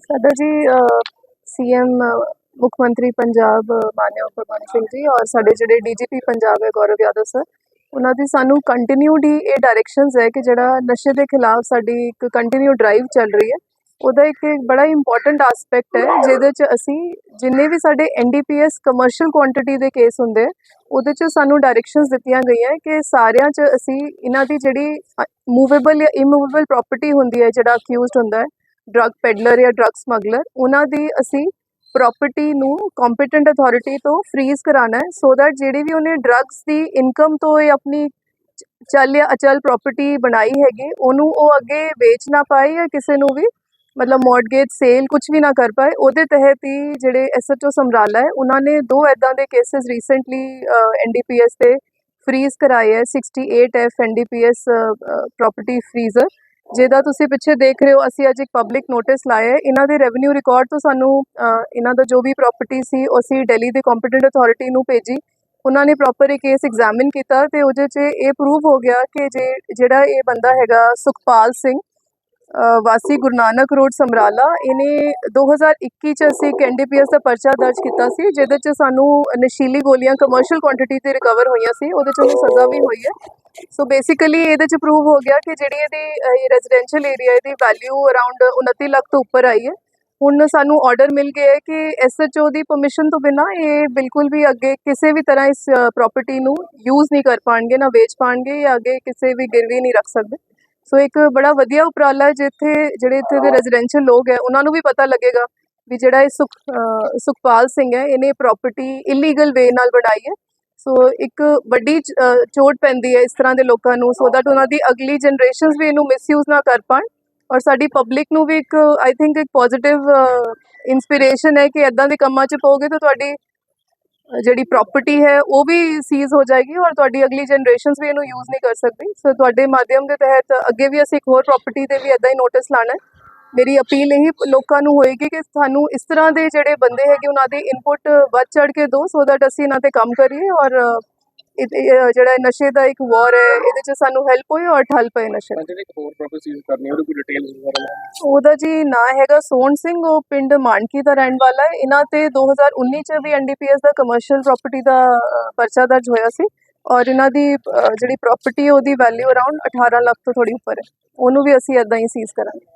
ਸਾਡਾ ਜੀ ਸੀਐਮ ਮੁੱਖ ਮੰਤਰੀ ਪੰਜਾਬ ਅ, ਮਾਨਯੋਗ ਭਗਵੰਤ ਸਿੰਘ ਜੀ ਔਰ ਸਾਡੇ ਜਿਹੜੇ ਡੀਜੀਪੀ ਪੰਜਾਬ ਹੈ ਗੌਰਵ ਯਾਦਵ ਸਰ ਉਹਨਾਂ ਦੀ ਸਾਨੂੰ ਕੰਟੀਨਿਊਡ ਹੀ ਇਹ ਡਾਇਰੈਕਸ਼ਨਸ ਹੈ ਕਿ ਜਿਹੜਾ ਨਸ਼ੇ ਦੇ ਖਿਲਾਫ ਸਾਡੀ ਇੱਕ ਕੰਟੀਨਿਊ ਡਰਾਈਵ ਚੱਲ ਰਹੀ ਹੈ। ਉਹਦਾ ਇੱਕ ਬੜਾ ਇੰਪੋਰਟੈਂਟ ਐਸਪੈਕਟ ਹੈ ਜਿਹਦੇ ਚ ਅਸੀਂ ਜਿੰਨੇ ਵੀ ਸਾਡੇ ਐਨਡੀਪੀਐਸ ਕਮਰਸ਼ੀਅਲ ਕੁਆਂਟੀਟੀ ਦੇ ਕੇਸ ਹੁੰਦੇ ਆ, ਉਹਦੇ ਚ ਸਾਨੂੰ ਡਾਇਰੈਕਸ਼ਨਸ ਦਿੱਤੀਆਂ ਗਈਆਂ ਕਿ ਸਾਰਿਆਂ ਚ ਅਸੀਂ ਇਹਨਾਂ ਦੀ ਜਿਹੜੀ ਮੂਵੇਬਲ ਜਾਂ ਇਮੂਵੇਬਲ ਪ੍ਰਾਪਰਟੀ ਹੁੰਦੀ ਹੈ ਜਿਹੜਾ ਅਕਿਊਜ਼ਡ ਹੁੰਦਾ ਹੈ ਡਰੱਗ ਪੈਡਲਰ ਜਾਂ ਡਰੱਗ ਸਮਗਲਰ ਉਹਨਾਂ ਦੀ ਅਸੀਂ ਪ੍ਰਾਪਰਟੀ ਨੂੰ ਕੰਪੀਟੈਂਟ ਅਥਾਰਟੀ ਤੋਂ ਫ੍ਰੀਜ਼ ਕਰਾਣਾ ਹੈ ਸੋ ਦੈਟ ਜਿਹੜੀ ਵੀ ਉਹਨੇ ਡਰੱਗਸ ਦੀ ਇਨਕਮ ਤੋਂ ਇਹ ਆਪਣੀ ਚੱਲ ਜਾਂ ਅਚਲ ਪ੍ਰਾਪਰਟੀ ਬਣਾਈ ਹੈਗੀ, ਉਹਨੂੰ ਉਹ ਅੱਗੇ ਵੇਚ ਨਾ ਪਾਏ ਜਾਂ ਕਿਸੇ ਨੂੰ ਵੀ, ਮਤਲਬ ਮੌਰਗੇਜ ਸੇਲ ਕੁਝ ਵੀ ਨਾ ਕਰ ਪਾਏ, ਉਹਦੇ ਤਹਿਤ ਹੀ ਜਿਹੜੇ ਐਸਐਚਓ ਸਮਰਾਲਾ ਹੈ, ਉਹਨਾਂ ਨੇ ਦੋ ਐਦਾਂ ਦੇ ਕੇसेस ਰੀਸੈਂਟਲੀ ਐਨਡੀਪੀਐਸ ਤੇ ਫ੍ਰੀਜ਼ ਕਰਾਏ ਹੈ 68 ਐਫ ਐਨਡੀਪੀਐਸ ਪ੍ਰਾਪਰਟੀ ਫ੍ਰੀਜ਼ਰ ਜਿਹਦਾ ਤੁਸੀਂ ਪਿੱਛੇ ਦੇਖ ਰਹੇ ਹੋ, ਅਸੀਂ ਅੱਜ ਇੱਕ ਪਬਲਿਕ ਨੋਟਿਸ ਲਾਇਆ ਹੈ। ਇਹਨਾਂ ਦੇ ਰੈਵਨਿਊ ਰਿਕਾਰਡ ਤੋਂ ਸਾਨੂੰ ਇਹਨਾਂ ਦਾ ਜੋ ਵੀ ਪ੍ਰਾਪਰਟੀ ਸੀ, ਉਹ ਅਸੀਂ ਦਿੱਲੀ ਦੇ ਕੰਪੀਟੈਂਟ ਅਥਾਰਟੀ ਨੂੰ ਭੇਜੀ। ਉਹਨਾਂ ਨੇ ਪ੍ਰੋਪਰ ਇਹ ਕੇਸ ਐਗਜ਼ਾਮਿਨ ਕੀਤਾ ਤੇ ਉਹਦੇ 'ਚ ਇਹ ਪ੍ਰੂਵ ਹੋ ਗਿਆ ਕਿ ਜੇ, ਜਿਹੜਾ ਇਹ ਬੰਦਾ ਹੈਗਾ ਸੁਖਪਾਲ ਸਿੰਘ ਵਾਸੀ ਗੁਰੂ ਨਾਨਕ ਰੋਡ ਸਮਰਾਲਾ, ਇਹਨੇ 2021 ਚ ਅਸੀਂ ਇੱਕ ਐਨਡੀਪੀਐਸ ਦਾ ਪਰਚਾ ਦਰਜ ਕੀਤਾ ਸੀ, ਜਿਹਦੇ ਚ ਸਾਨੂੰ ਨਸ਼ੀਲੀ ਗੋਲੀਆਂ ਕਮਰਸ਼ੀਅਲ ਕੁਆਂਟੀਟੀ ਤੇ ਰਿਕਵਰ ਹੋਈਆਂ ਸੀ, ਉਹਦੇ ਚ ਉਹਨੂੰ ਸਜ਼ਾ ਵੀ ਹੋਈ ਹੈ। ਸੋ ਬੇਸਿਕਲੀ ਇਹਦੇ ਚ ਪ੍ਰੂਵ ਹੋ ਗਿਆ ਕਿ ਜਿਹੜੀ ਇਹਦੀ ਇਹ ਰੈਜ਼ੀਡੈਂਸ਼ੀਅਲ ਏਰੀਆ ਇਹਦੀ ਵੈਲਿਊ ਅਰਾਊਂਡ 29 ਲੱਖ ਤੋਂ ਉੱਪਰ ਆਈ ਹੈ। ਹੁਣ ਸਾਨੂੰ ਆਰਡਰ ਮਿਲ ਗਿਆ ਹੈ ਕਿ ਐਸਐਚਓ ਦੀ ਪਰਮਿਸ਼ਨ ਤੋਂ ਬਿਨਾ ਇਹ ਬਿਲਕੁਲ ਵੀ ਅੱਗੇ ਕਿਸੇ ਵੀ ਤਰ੍ਹਾਂ ਇਸ ਪ੍ਰਾਪਰਟੀ ਨੂੰ ਯੂਜ਼ ਨਹੀਂ ਕਰ ਪਾਣਗੇ, ਨਾ ਵੇਚ ਪਾਣਗੇ ਜਾਂ ਅੱਗੇ ਕਿਸੇ ਵੀ ਗਿਰਵੀ ਨਹੀਂ ਰੱਖ ਸਕਦੇ। ਸੋ ਇੱਕ ਬੜਾ ਵਧੀਆ ਉਪਰਾਲਾ ਜਿੱਥੇ, ਜਿਹੜੇ ਇੱਥੇ ਦੇ ਰੈਜ਼ੀਡੈਂਸ਼ੀਅਲ ਲੋਕ ਹੈ, ਉਹਨਾਂ ਨੂੰ ਵੀ ਪਤਾ ਲੱਗੇਗਾ ਵੀ ਜਿਹੜਾ ਇਹ ਸੁਖ ਸੁਖਪਾਲ ਸਿੰਘ ਹੈ, ਇਹਨੇ ਪ੍ਰਾਪਰਟੀ ਇਲੀਗਲ ਵੇ ਨਾਲ ਬਣਾਈ ਹੈ। ਸੋ ਇੱਕ ਵੱਡੀ ਚੋਟ ਪੈਂਦੀ ਹੈ ਇਸ ਤਰ੍ਹਾਂ ਦੇ ਲੋਕਾਂ ਨੂੰ ਸੋ ਦੈਟ ਉਹਨਾਂ ਦੀ ਅਗਲੀ ਜਨਰੇਸ਼ਨਸ ਵੀ ਇਹਨੂੰ ਮਿਸਯੂਜ਼ ਨਾ ਕਰ ਪਾਣ। ਔਰ ਸਾਡੀ ਪਬਲਿਕ ਨੂੰ ਵੀ ਇੱਕ ਆਈ ਥਿੰਕ ਇੱਕ ਪੋਜ਼ਿਟਿਵ ਇਨਸਪੀਰੇਸ਼ਨ ਹੈ ਕਿ ਇਦਾਂ ਦੇ ਕੰਮਾਂ 'ਚ ਪਾਓਗੇ ਤਾਂ ਤੁਹਾਡੀ ਜਿਹੜੀ ਪ੍ਰਾਪਰਟੀ ਹੈ, ਉਹ ਵੀ ਸੀਜ਼ ਹੋ ਜਾਏਗੀ ਔਰ ਤੁਹਾਡੀ ਅਗਲੀ ਜਨਰੇਸ਼ਨਸ ਵੀ ਇਹਨੂੰ ਯੂਜ਼ ਨਹੀਂ ਕਰ ਸਕਦੀ। ਸੋ ਤੁਹਾਡੇ ਮਾਧਿਅਮ ਦੇ ਤਹਿਤ ਅੱਗੇ ਵੀ ਅਸੀਂ ਇੱਕ ਹੋਰ ਪ੍ਰਾਪਰਟੀ ਤੇ ਵੀ ਇਦਾਂ ਹੀ ਨੋਟਿਸ ਲਾਣਾ ਮੇਰੀ ਅਪੀਲ ਇਹ ਲੋਕਾਂ ਨੂੰ ਹੋਏਗੀ ਕਿ ਸਾਨੂੰ ਇਸ ਤਰ੍ਹਾਂ ਦੇ ਜਿਹੜੇ ਬੰਦੇ ਹੈਗੇ, ਉਹਨਾਂ ਦੀ ਇਨਪੁਟ ਵੱਧ ਚੜ ਕੇ ਦਿਓ ਸੋ ਦੈਟ ਅਸੀਂ ਇਹਨਾਂ ਤੇ ਕੰਮ ਕਰੀਏ ਔਰ ਜਿਹੜਾ ਨਸ਼ੇ ਦਾ ਇੱਕ ਵਾਰ ਹੈ ਇਹਦੇ 'ਚ ਸਾਨੂੰ ਹੈਲਪ ਹੋਏ ਔਰ ਠੱਲ ਪਏ ਨਸ਼ੇ? ਜਿਹੜੇ ਇੱਕ ਹੋਰ ਪ੍ਰੋਪਰਟੀ ਯੂਜ਼ ਕਰਨੀ ਉਹਦੀ ਕੋਈ ਡਿਟੇਲਸ ਵਗੈਰਾ ਲੈਣੀ ਉਹਦਾ ਜੀ ਨਾਂ ਹੈਗਾ ਸੋਹਣ ਸਿੰਘ ਉਹ ਪਿੰਡ ਮਾਨਕੀ ਦਾ ਰਹਿਣ ਵਾਲਾ ਹੈ। ਇਹਨਾਂ ਤੇ 2019 ਚ ਵੀ ਐਨਡੀਪੀਐਸ ਦਾ ਕਮਰਸ਼ੀਅਲ ਪ੍ਰਾਪਰਟੀ ਦਾ ਪਰਚਾ ਦਰਜ ਹੋਇਆ ਸੀ ਔਰ ਇਹਨਾਂ ਦੀ ਜਿਹੜੀ ਪ੍ਰਾਪਰਟੀ ਉਹਦੀ ਵੈਲਿਊ ਅਰਾਊਂਡ 18 ਲੱਖ ਤੋਂ ਥੋੜੀ ਉੱਪਰ ਹੈ। ਉਹਨੂੰ ਵੀ ਅਸੀਂ ਇਦਾਂ ਹੀ ਸੀਜ਼ ਕਰਾਂਗੇ।